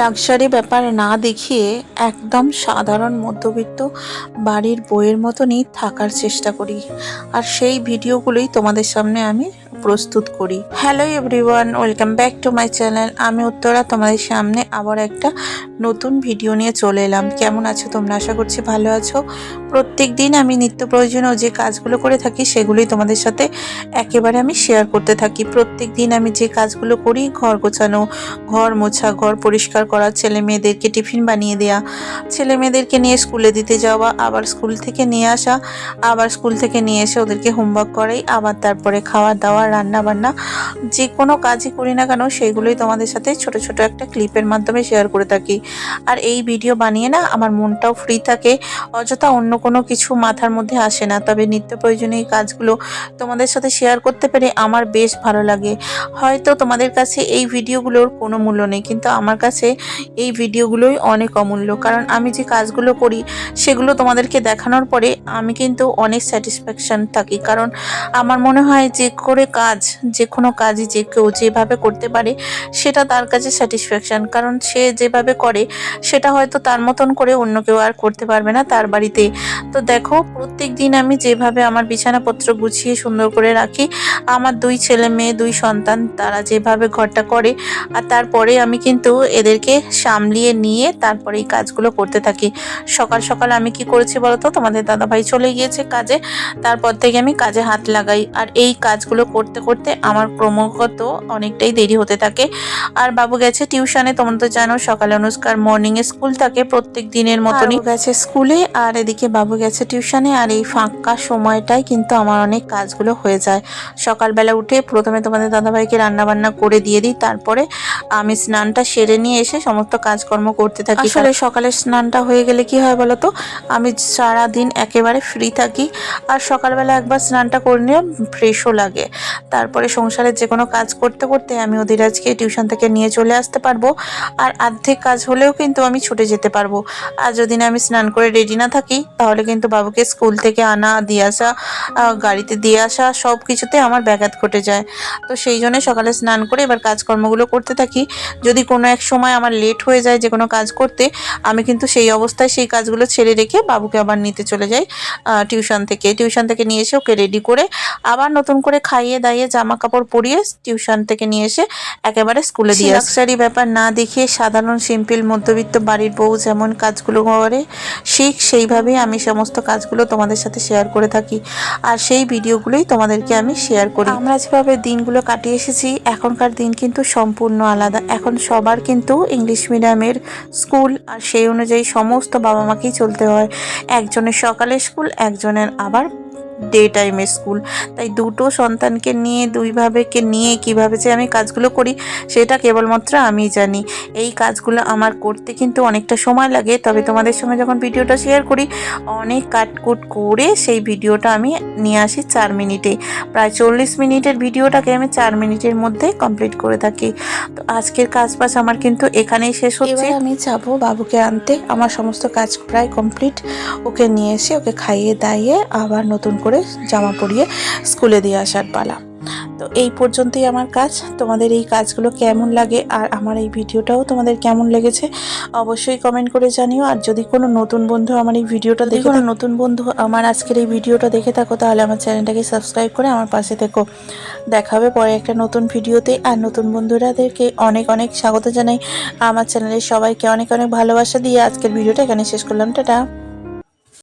Luxury ব্যাপার না দেখিয়ে একদম সাধারণ মধ্যবিত্ত বাড়ির বইয়ের মতনই থাকার চেষ্টা করি। আর সেই ভিডিওগুলোই তোমাদের সামনে আমি প্রস্তুত করি। Hello everyone welcome back to my channel আমি উত্তরা, তোমাদের সামনে আবার একটা নতুন ভিডিও নিয়ে চলে এলাম। কেমন আছো তোমরা? আশা করছি ভালো আছো। প্রত্যেক দিন আমি নিত্য প্রয়োজনীয় যে কাজগুলো করে থাকি, সেগুলোই তোমাদের সাথে একেবারে আমি শেয়ার করতে থাকি। প্রত্যেক দিন আমি যে কাজগুলো করি, ঘর গোছানো, ঘর মোছা, ঘর পরিষ্কার করা, ছেলে মেয়েদেরকে টিফিন বানিয়ে দেওয়া ছেলে মেয়েদেরকে নিয়ে স্কুলে দিতে যাওয়া, আবার স্কুল থেকে নিয়ে আসা, আবার স্কুল থেকে নিয়ে এসে ওদেরকে হোমওয়ার্ক করাই, আবার তারপরে খাওয়া দাওয়া রান্না বান্না যে কোনো কাজই করি না কেন, সেইগুলোই তোমাদের সাথে ছোট ছোট একটা ক্লিপের মাধ্যমে শেয়ার করে থাকি। আর এই ভিডিও বানিয়ে না আমার মনটাও ফ্রি থাকে, অযথা অন্য কোনো কিছু মাথার মধ্যে আসে না। তবে নিত্য প্রয়োজনীয় কাজগুলো তোমাদের সাথে শেয়ার করতে পেরে আমার বেশ ভালো লাগে। হয়তো তোমাদের কাছে এই ভিডিওগুলোর কোনো মূল্য নেই, কিন্তু আমার কাছে এই ভিডিওগুলোই অনেক অমূল্য। কারণ আমি যে কাজগুলো করি, সেগুলো তোমাদেরকে দেখানোর পরে আমি কিন্তু অনেক স্যাটিসফ্যাকশান থাকি। কারণ আমার মনে হয় যে করে কাজ, যে কোনো কাজই যে কেউ যেভাবে করতে পারে, সেটা তার কাছে স্যাটিসফ্যাকশান কারণ সে যেভাবে করে, সেটা হয়তো তার মতন করে অন্য কেউ আর করতে পারবে না তার বাড়িতে। তো দেখো, প্রত্যেক দিন আমি যেভাবে আমার বিছানাপত্র গুছিয়ে সুন্দর করে রাখি, আমার দুই ছেলে মেয়ে, দুই সন্তান, তারা যেভাবে ঘরটা করে, আর তারপরে আমি কিন্তু এদেরকে সামলিয়ে নিয়ে তারপরে এই কাজগুলো করতে থাকি। সকাল সকাল আমি কি করেছি বলতো? তোমাদের দাদাভাই চলে গিয়েছে কাজে, তারপর থেকে আমি কাজে হাত লাগাই। আর এই কাজগুলো করতে করতে করতে আমার ক্রমাগত অনেকটাই দেরি হতে থাকে। আর বাবু গেছে টিউশনে তোমরা তো জানো সকালে অনুষ্কার মর্নিং এ স্কুল থাকে প্রত্যেক দিনের মতনই। গেছে স্কুলে আর এদিকে বাবু গেছে টিউশনে আর এই ফাঁকা সময়টাই কিন্তু আমার অনেক কাজগুলো হয়ে যায়। সকালবেলা উঠে প্রথমে তোমাদের দাদাভাইকে রান্না বান্না করে দিয়ে দিই তারপরে আমি স্নানটা সেরে নিয়ে এসে সমস্ত কাজকর্ম করতে থাকি। আসলে সকালে স্নানটা হয়ে গেলে কি হয় বলো তো? আমি সারা দিন একেবারে ফ্রি থাকি আর সকালবেলা একবার স্নানটা করে নিয়ে ফ্রেশও লাগে। তারপরে সংসারের যে কোনো কাজ করতে করতে আমি ওদের আজকে টিউশন থেকে নিয়ে চলে আসতে পারব। আর আর্ধেক কাজ হলেও কিন্তু আমি ছুটে যেতে পারব। আর যদি না আমি স্নান করে রেডি না থাকি, তাহলে কিন্তু বাবুকে স্কুল থেকে আনা, দিয়ে আসা গাড়িতে দিয়ে আসা, সব কিছুতে আমার ব্যাঘাত ঘটে যায়। তো সেই জন্য সকালে স্নান করে এবার কাজকর্মগুলো করতে থাকি। যদি কোনো এক সময় আমার লেট হয়ে যায় যে কোনো কাজ করতে, আমি কিন্তু সেই অবস্থায় সেই কাজগুলো ছেড়ে রেখে বাবুকে আবার নিতে চলে যাই টিউশন থেকে। টিউশন থেকে নিয়ে এসে ওকে রেডি করে আবার নতুন করে খাইয়ে দাইয়ে জামা কাপড় পরিয়ে টিউশন থেকে নিয়ে এসে একেবারে স্কুলে দিয়ে লাক্সারি ব্যাপার না দেখিয়ে সাধারণ সিম্পল মধ্যবিত্ত বাড়ির বউ যেমন কাজগুলো করে ঠিক সেইভাবেই আমি সমস্ত কাজগুলো তোমাদের সাথে শেয়ার করে থাকি। আর সেই ভিডিওগুলোই তোমাদেরকে আমি শেয়ার করি। আমরা যেভাবে দিনগুলো কাটিয়ে এসেছি এখনকার দিন কিন্তু সম্পূর্ণ আলাদা। এখন সবার কিন্তু ইংলিশ মিডিয়ামের স্কুল আর সেই অনুযায়ী সমস্ত বাবা মাকেই চলতে হয়। একজনের সকালে স্কুল একজনের আবার ডে টাইমের স্কুল তাই দুটো সন্তানকে নিয়ে দুইভাবে কে নিয়ে কীভাবে যে আমি কাজগুলো করি, সেটা কেবলমাত্র আমি জানি। এই কাজগুলো আমার করতে কিন্তু অনেকটা সময় লাগে। তবে তোমাদের সঙ্গে যখন ভিডিওটা শেয়ার করি, অনেক কাটকুট করে সেই ভিডিওটা আমি নিয়ে আসি চার মিনিটে। প্রায় চল্লিশ মিনিটের ভিডিওটাকে আমি চার মিনিটের মধ্যে কমপ্লিট করে থাকি। তো আজকের কাজ বাজ আমার কিন্তু এখানেই শেষ হচ্ছে। আমি যাব বাবুকে আনতে। আমার সমস্ত কাজ প্রায় কমপ্লিট ওকে নিয়ে এসে ওকে খাইয়ে দাইয়ে আবার নতুন করে জামা পরিয়ে স্কুলে দিয়ে আসার পালা। তো এই পর্যন্তই আমার কাজ। তোমাদের এই কাজগুলো কেমন লাগে আর আমার এই ভিডিওটাও তোমাদের কেমন লেগেছে অবশ্যই কমেন্ট করে জানিও। আর যদি কোনো নতুন বন্ধু আমার এই ভিডিওটা দেখে কোনো নতুন বন্ধু আমার আজকের এই ভিডিওটা দেখে থাকো তাহলে আমার চ্যানেলটাকে সাবস্ক্রাইব করে আমার পাশে থেকো। দেখাবে পরে একটা নতুন ভিডিওতে। আর নতুন বন্ধুরাদেরকে অনেক অনেক স্বাগত জানাই। আমার চ্যানেলের সবাইকে অনেক অনেক ভালোবাসা দিয়ে আজকের ভিডিওটা এখানে শেষ করলাম। টাটা।